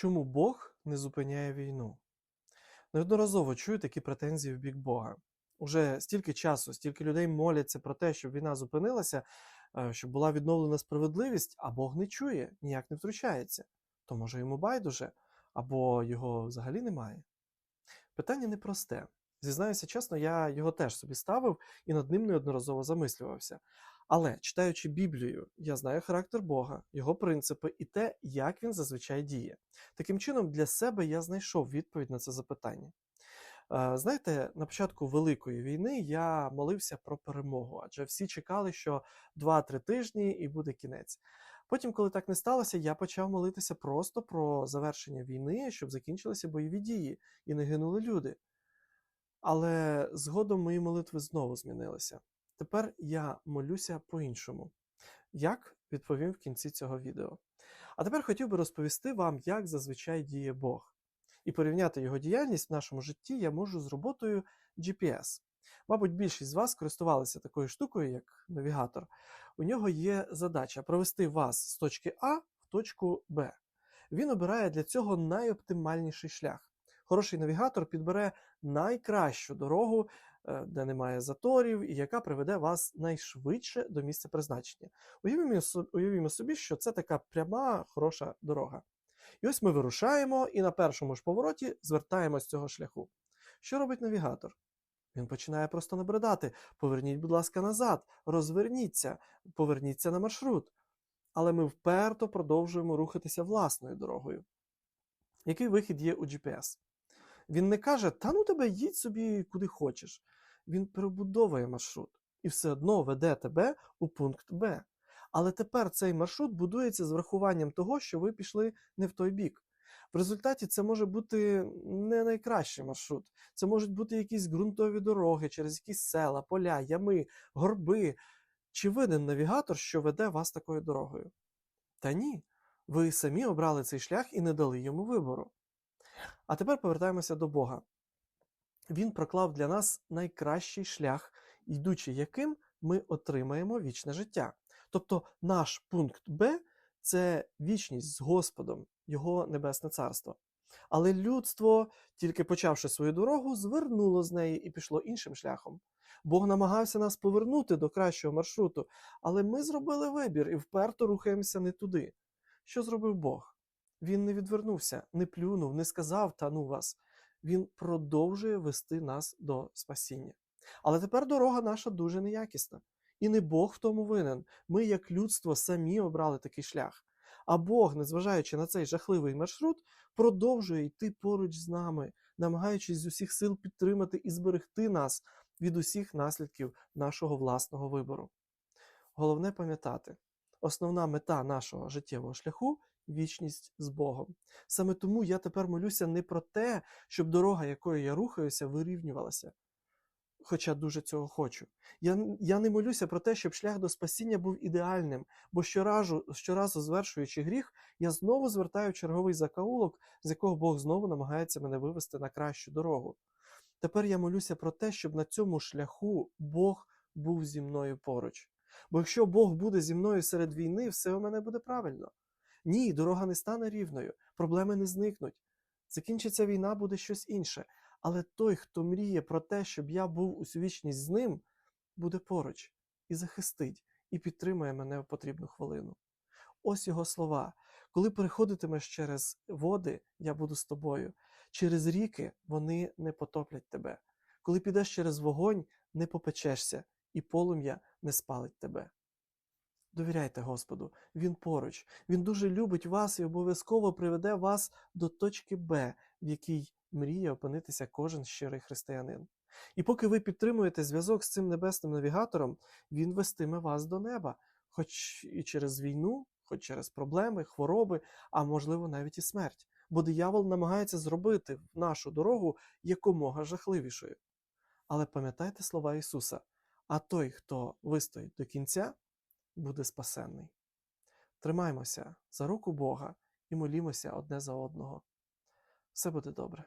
Чому Бог не зупиняє війну? Неодноразово чую такі претензії в бік Бога. Уже стільки часу, стільки людей моляться про те, щоб війна зупинилася, е, щоб була відновлена справедливість, а Бог не чує, ніяк не втручається. То може йому байдуже, або його взагалі немає. Питання непросте. Зізнаюся чесно, я його теж собі ставив і над ним неодноразово замислювався. Але читаючи Біблію, я знаю характер Бога, його принципи і те, як він зазвичай діє. Таким чином, для себе я знайшов відповідь на це запитання. Е, Знаєте, на початку Великої війни я молився про перемогу, адже всі чекали, що 2-3 тижні і буде кінець. Потім, коли так не сталося, я почав молитися просто про завершення війни, щоб закінчилися бойові дії і не гинули люди. Але згодом мої молитви знову змінилися. Тепер я молюся по-іншому. Як відповім в кінці цього відео. А тепер хотів би розповісти вам, як зазвичай діє Бог. І порівняти його діяльність в нашому житті я можу з роботою GPS. Мабуть, більшість з вас користувалися такою штукою, як навігатор. У нього є задача провести вас з точки А в точку Б. Він обирає для цього найоптимальніший шлях. Хороший навігатор підбере найкращу дорогу, де немає заторів, і яка приведе вас найшвидше до місця призначення. Уявімо, уявімо собі, що це така пряма, хороша дорога. І ось ми вирушаємо і на першому ж повороті звертаємо з цього шляху. Що робить навігатор? Він починає просто набридати. Поверніть, будь ласка, назад, розверніться, поверніться на маршрут. Але ми вперто продовжуємо рухатися власною дорогою. Який вихід є у GPS? Він не каже, та ну тебе їдь собі куди хочеш. Він перебудовує маршрут і все одно веде тебе у пункт Б. Але тепер цей маршрут будується з врахуванням того, що ви пішли не в той бік. В результаті це може бути не найкращий маршрут. Це можуть бути якісь ґрунтові дороги через якісь села, поля, ями, горби. Чи винен навігатор, що веде вас такою дорогою? Та ні. Ви самі обрали цей шлях і не дали йому вибору. А тепер повертаємося до Бога. Він проклав для нас найкращий шлях, йдучи яким ми отримаємо вічне життя. Тобто наш пункт Б це вічність з Господом, Його Небесне Царство. Але людство, тільки почавши свою дорогу, звернуло з неї і пішло іншим шляхом. Бог намагався нас повернути до кращого маршруту, але ми зробили вибір і вперто рухаємося не туди. Що зробив Бог? Він не відвернувся, не плюнув, не сказав та ну вас. Він продовжує вести нас до спасіння. Але тепер дорога наша дуже неякісна. І не Бог в тому винен. Ми, як людство, самі обрали такий шлях. А Бог, незважаючи на цей жахливий маршрут, продовжує йти поруч з нами, намагаючись з усіх сил підтримати і зберегти нас від усіх наслідків нашого власного вибору. Головне пам'ятати, основна мета нашого життєвого шляху вічність з Богом. Саме тому я тепер молюся не про те, щоб дорога, якою я рухаюся, вирівнювалася. Хоча дуже цього хочу. Я, я не молюся про те, щоб шлях до спасіння був ідеальним, бо щоразу, щоразу звершуючи гріх, я знову звертаю черговий закаулок, з якого Бог знову намагається мене вивести на кращу дорогу. Тепер я молюся про те, щоб на цьому шляху Бог був зі мною поруч. Бо якщо Бог буде зі мною серед війни, все у мене буде правильно. Ні, дорога не стане рівною, проблеми не зникнуть. Закінчиться війна, буде щось інше. Але той, хто мріє про те, щоб я був у вічність з ним, буде поруч і захистить, і підтримує мене в потрібну хвилину. Ось його слова. Коли переходитимеш через води, я буду з тобою. Через ріки вони не потоплять тебе. Коли підеш через вогонь, не попечешся, і полум'я не спалить тебе. Довіряйте Господу, Він поруч. Він дуже любить вас і обов'язково приведе вас до точки Б, в якій мріє опинитися кожен щирий християнин. І поки ви підтримуєте зв'язок з цим небесним навігатором, він вестиме вас до неба, хоч і через війну, хоч через проблеми, хвороби, а можливо навіть і смерть. Бо диявол намагається зробити нашу дорогу якомога жахливішою. Але пам'ятайте слова Ісуса: а той, хто вистоїть до кінця, буде спасенний. Тримаймося за руку Бога і молімося одне за одного. Все буде добре.